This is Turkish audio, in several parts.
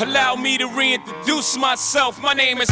Allow me to reintroduce myself. My name is.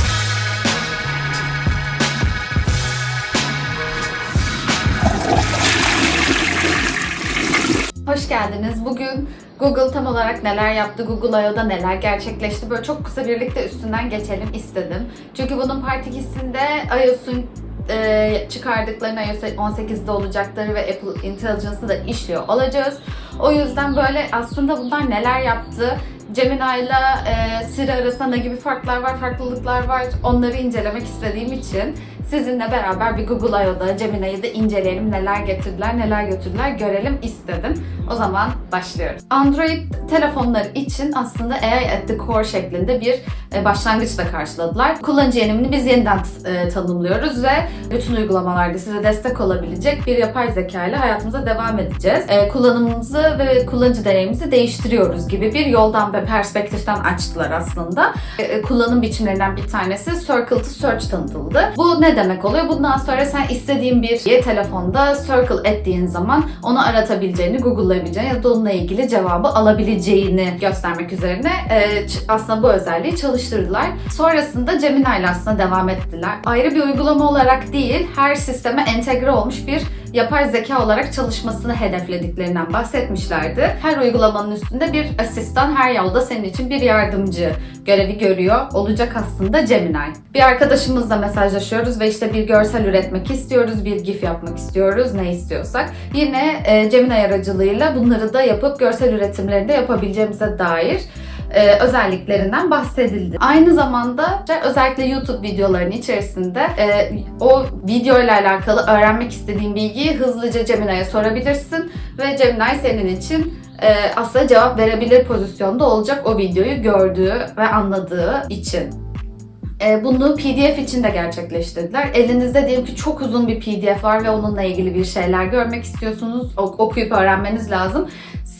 Hoş geldiniz. Bugün Google tam olarak neler yaptı, Google I.O.'da neler gerçekleşti böyle çok kısa birlikte üstünden geçelim istedim. Çünkü bunun Part 2'sinde iOS'un e, çıkardıklarını iOS 18'de olacakları ve Apple Intelligence'ı da işliyor olacağız. O yüzden böyle aslında bunlar neler yaptı, Gemini ile e, Siri arasında ne gibi farklar var, farklılıklar var onları incelemek istediğim için sizinle beraber bir Google I.O.'da Gemini'yi de inceleyelim. Neler getirdiler, neler götürdüler görelim istedim. O zaman başlıyoruz. Android telefonları için aslında AI at the core şeklinde bir e, başlangıçla karşıladılar. Kullanıcı yenimini biz yeniden e, tanımlıyoruz ve bütün uygulamalarda size destek olabilecek bir yapay zeka ile hayatımıza devam edeceğiz. E, kullanımımızı ve kullanıcı deneyimimizi değiştiriyoruz gibi bir yoldan ve perspektiften açtılar aslında. Kullanım biçimlerinden bir tanesi Circle to Search tanıtıldı. Bu ne demek oluyor? Bundan sonra sen istediğin bir telefonda Circle ettiğin zaman onu aratabileceğini, Google'layabileceğini ya da onunla ilgili cevabı alabileceğini göstermek üzerine e, aslında bu özelliği çalıştırdılar. Sonrasında Gemini ile aslında devam ettiler. Ayrı bir uygulama olarak değil, her sisteme entegre olmuş bir yapay zeka olarak çalışmasını hedeflediklerinden bahsetmişlerdi. Her uygulamanın üstünde bir asistan, her yolda senin için bir yardımcı görevi görüyor olacak aslında Gemini. Bir arkadaşımızla mesajlaşıyoruz ve işte bir görsel üretmek istiyoruz, bir gif yapmak istiyoruz, ne istiyorsak. Yine e, Gemini aracılığıyla bunları da yapıp görsel üretimlerini de yapabileceğimize dair e, özelliklerinden bahsedildi. Aynı zamanda özellikle YouTube videolarının içerisinde e, o video ile alakalı öğrenmek istediğin bilgiyi hızlıca Gemini'ye sorabilirsin ve Gemini senin için e, aslında cevap verebilir pozisyonda olacak o videoyu gördüğü ve anladığı için. E, bunu PDF için de gerçekleştirdiler. Elinizde diyelim ki çok uzun bir PDF var ve onunla ilgili bir şeyler görmek istiyorsunuz. ok- okuyup öğrenmeniz lazım.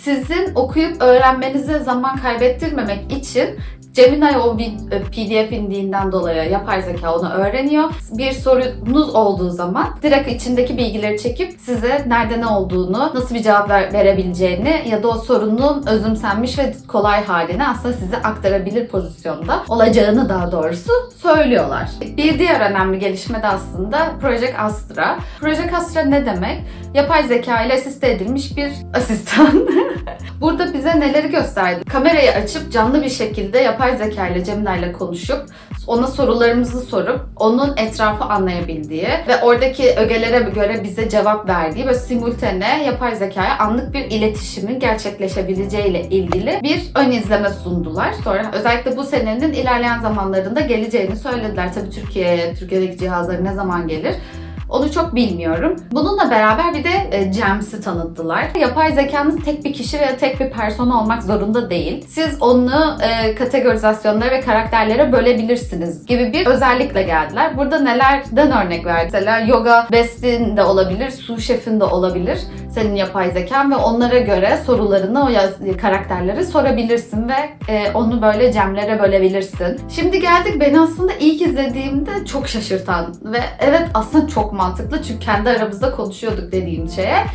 Sizin okuyup öğrenmenize zaman kaybettirmemek için Gemini o e, PDF indiğinden dolayı yapay zeka onu öğreniyor. Bir sorunuz olduğu zaman direkt içindeki bilgileri çekip size nerede ne olduğunu, nasıl bir cevap ver- verebileceğini ya da o sorunun özümsenmiş ve kolay halini aslında size aktarabilir pozisyonda olacağını daha doğrusu söylüyorlar. Bir diğer önemli gelişme de aslında Project Astra. Project Astra ne demek? Yapay zeka ile asiste edilmiş bir asistan. Burada bize neleri gösterdi? Kamerayı açıp canlı bir şekilde yapay zeka ile Gemini ile konuşup ona sorularımızı sorup onun etrafı anlayabildiği ve oradaki ögelere göre bize cevap verdiği ve simultane yapay zekaya anlık bir iletişimin gerçekleşebileceği ile ilgili bir ön izleme sundular. Sonra özellikle bu senenin ilerleyen zamanlarında geleceğini söylediler. Tabii Türkiye'ye, Türkiye'deki cihazları ne zaman gelir? Onu çok bilmiyorum. Bununla beraber bir de e, Jams'i tanıttılar. Yapay zekanız tek bir kişi veya tek bir persona olmak zorunda değil. Siz onu e, kategorizasyonlara ve karakterlere bölebilirsiniz gibi bir özellikle geldiler. Burada nelerden örnek verdi? Mesela yoga bestin de olabilir, su şefin de olabilir senin yapay zekan ve onlara göre sorularını o yaz- karakterlere sorabilirsin ve e, onu böyle cemlere bölebilirsin. Şimdi geldik beni aslında ilk izlediğimde çok şaşırtan ve evet aslında çok mantıklı çünkü kendi aramızda konuşuyorduk dediğim şeye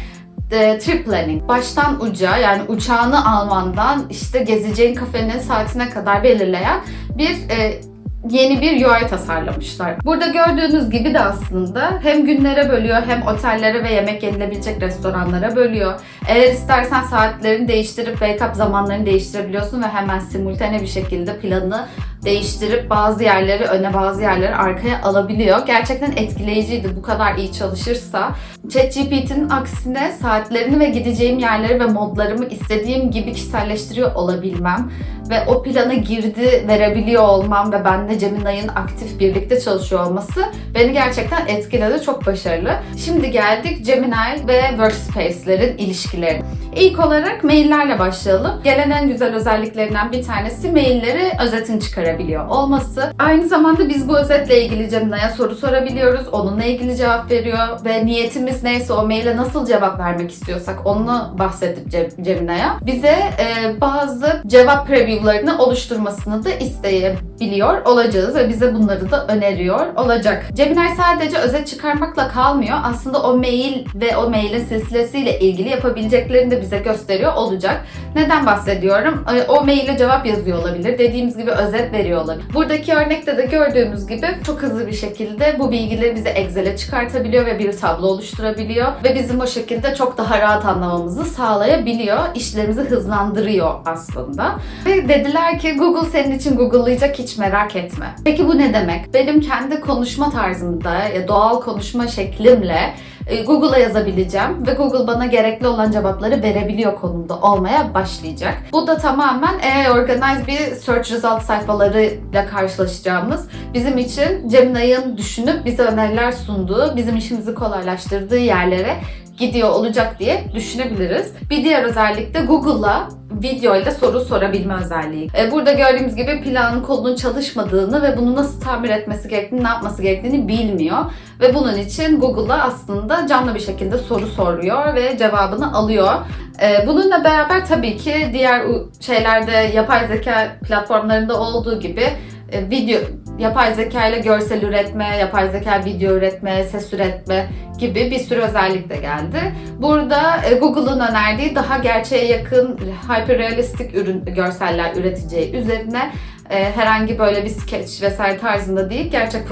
e, trip planning. Baştan uca yani uçağını almandan işte gezeceğin kafenin saatine kadar belirleyen bir e, yeni bir UI tasarlamışlar. Burada gördüğünüz gibi de aslında hem günlere bölüyor hem otellere ve yemek yenilebilecek restoranlara bölüyor. Eğer istersen saatlerini değiştirip wake up zamanlarını değiştirebiliyorsun ve hemen simultane bir şekilde planı değiştirip bazı yerleri öne bazı yerleri arkaya alabiliyor. Gerçekten etkileyiciydi bu kadar iyi çalışırsa. ChatGPT'nin aksine saatlerini ve gideceğim yerleri ve modlarımı istediğim gibi kişiselleştiriyor olabilmem ve o plana girdi verebiliyor olmam ve benle Gemini'nin aktif birlikte çalışıyor olması beni gerçekten etkiledi. Çok başarılı. Şimdi geldik Gemini ve Workspace'lerin ilişkileri. İlk olarak maillerle başlayalım. Gelen en güzel özelliklerinden bir tanesi mailleri özetini çıkarabiliyor olması. Aynı zamanda biz bu özetle ilgili Gemini'ye soru sorabiliyoruz. Onunla ilgili cevap veriyor ve niyetimiz neyse o maile nasıl cevap vermek istiyorsak onu bahsedip Gemini'ye bize e, bazı cevap preview'larını oluşturmasını da isteyebiliyoruz biliyor olacağız ve bize bunları da öneriyor olacak. Gemini sadece özet çıkarmakla kalmıyor. Aslında o mail ve o mailin silsilesiyle ilgili yapabileceklerini de bize gösteriyor olacak. Neden bahsediyorum? O maile cevap yazıyor olabilir. Dediğimiz gibi özet veriyor olabilir. Buradaki örnekte de gördüğümüz gibi çok hızlı bir şekilde bu bilgileri bize Excel'e çıkartabiliyor ve bir tablo oluşturabiliyor ve bizim o şekilde çok daha rahat anlamamızı sağlayabiliyor. İşlerimizi hızlandırıyor aslında. Ve dediler ki Google senin için Google'layacak hiç merak etme. Peki bu ne demek? Benim kendi konuşma tarzımda, doğal konuşma şeklimle e, Google'a yazabileceğim ve Google bana gerekli olan cevapları verebiliyor konumda olmaya başlayacak. Bu da tamamen AI Organize bir search result sayfalarıyla karşılaşacağımız bizim için Gemini'nin düşünüp bize öneriler sunduğu, bizim işimizi kolaylaştırdığı yerlere gidiyor olacak diye düşünebiliriz. Bir diğer özellik de Google'la video ile soru sorabilme özelliği. E, Burada gördüğümüz gibi planın kodunun çalışmadığını ve bunu nasıl tamir etmesi gerektiğini, ne yapması gerektiğini bilmiyor. Ve bunun için Google'a aslında canlı bir şekilde soru soruyor ve cevabını alıyor. E, Bununla beraber tabii ki diğer şeylerde yapay zeka platformlarında olduğu gibi e, video yapay zeka ile görsel üretme, yapay zeka video üretme, ses üretme gibi bir sürü özellik de geldi. Burada e, Google'ın önerdiği daha gerçeğe yakın hyperrealistik ürün görseller üreteceği üzerine e, herhangi böyle bir sketch vesaire tarzında değil, gerçek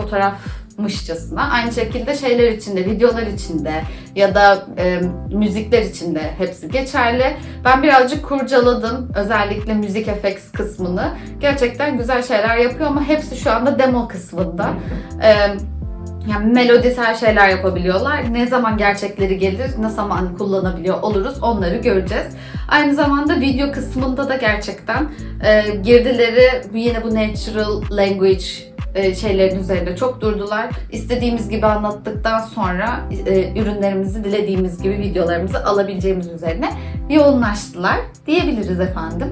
fotoğrafmışçasına. Aynı şekilde şeyler içinde, videolar içinde ya da e, müzikler içinde hepsi geçerli. Ben birazcık kurcaladım özellikle müzik effects kısmını. Gerçekten güzel şeyler yapıyor ama hepsi şu anda demo kısmında. E, yani melodisel şeyler yapabiliyorlar. Ne zaman gerçekleri gelir, ne zaman kullanabiliyor oluruz onları göreceğiz. Aynı zamanda video kısmında da gerçekten e, girdileri yine bu natural language e, şeylerin üzerinde çok durdular. İstediğimiz gibi anlattıktan sonra e, ürünlerimizi dilediğimiz gibi videolarımızı alabileceğimiz üzerine yoğunlaştılar diyebiliriz efendim.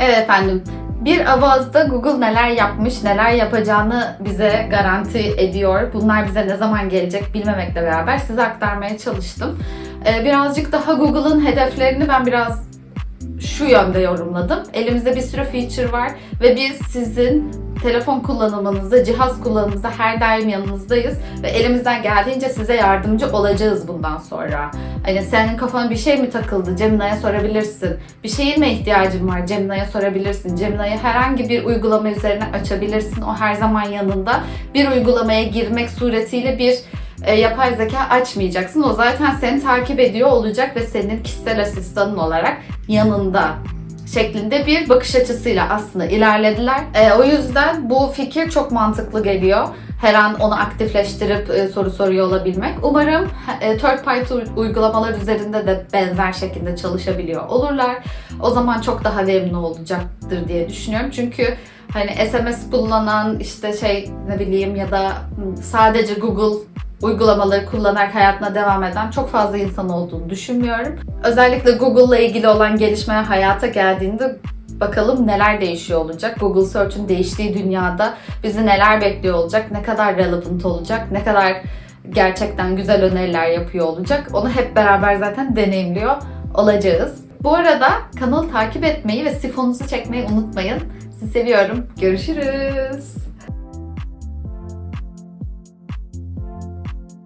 Evet efendim. Bir avazda Google neler yapmış, neler yapacağını bize garanti ediyor. Bunlar bize ne zaman gelecek bilmemekle beraber size aktarmaya çalıştım. Ee, birazcık daha Google'ın hedeflerini ben biraz şu yönde yorumladım. Elimizde bir sürü feature var ve biz sizin telefon kullanımınızda, cihaz kullanımınızda her daim yanınızdayız ve elimizden geldiğince size yardımcı olacağız bundan sonra. Hani senin kafana bir şey mi takıldı? Gemini'ye sorabilirsin. Bir şeyin mi ihtiyacın var? Gemini'ye sorabilirsin. Gemini'yi herhangi bir uygulama üzerine açabilirsin. O her zaman yanında. Bir uygulamaya girmek suretiyle bir e, yapay zeka açmayacaksın. O zaten seni takip ediyor olacak ve senin kişisel asistanın olarak yanında şeklinde bir bakış açısıyla aslında ilerlediler. E, o yüzden bu fikir çok mantıklı geliyor. Her an onu aktifleştirip e, soru soruyor olabilmek. Umarım e, third party uygulamalar üzerinde de benzer şekilde çalışabiliyor olurlar. O zaman çok daha verimli olacaktır diye düşünüyorum. Çünkü hani SMS kullanan işte şey ne bileyim ya da sadece Google uygulamaları kullanarak hayatına devam eden çok fazla insan olduğunu düşünmüyorum. Özellikle Google'la ilgili olan gelişmeler hayata geldiğinde bakalım neler değişiyor olacak. Google Search'ün değiştiği dünyada bizi neler bekliyor olacak, ne kadar relevant olacak, ne kadar gerçekten güzel öneriler yapıyor olacak. Onu hep beraber zaten deneyimliyor olacağız. Bu arada kanalı takip etmeyi ve sifonunuzu çekmeyi unutmayın. Sizi seviyorum. Görüşürüz.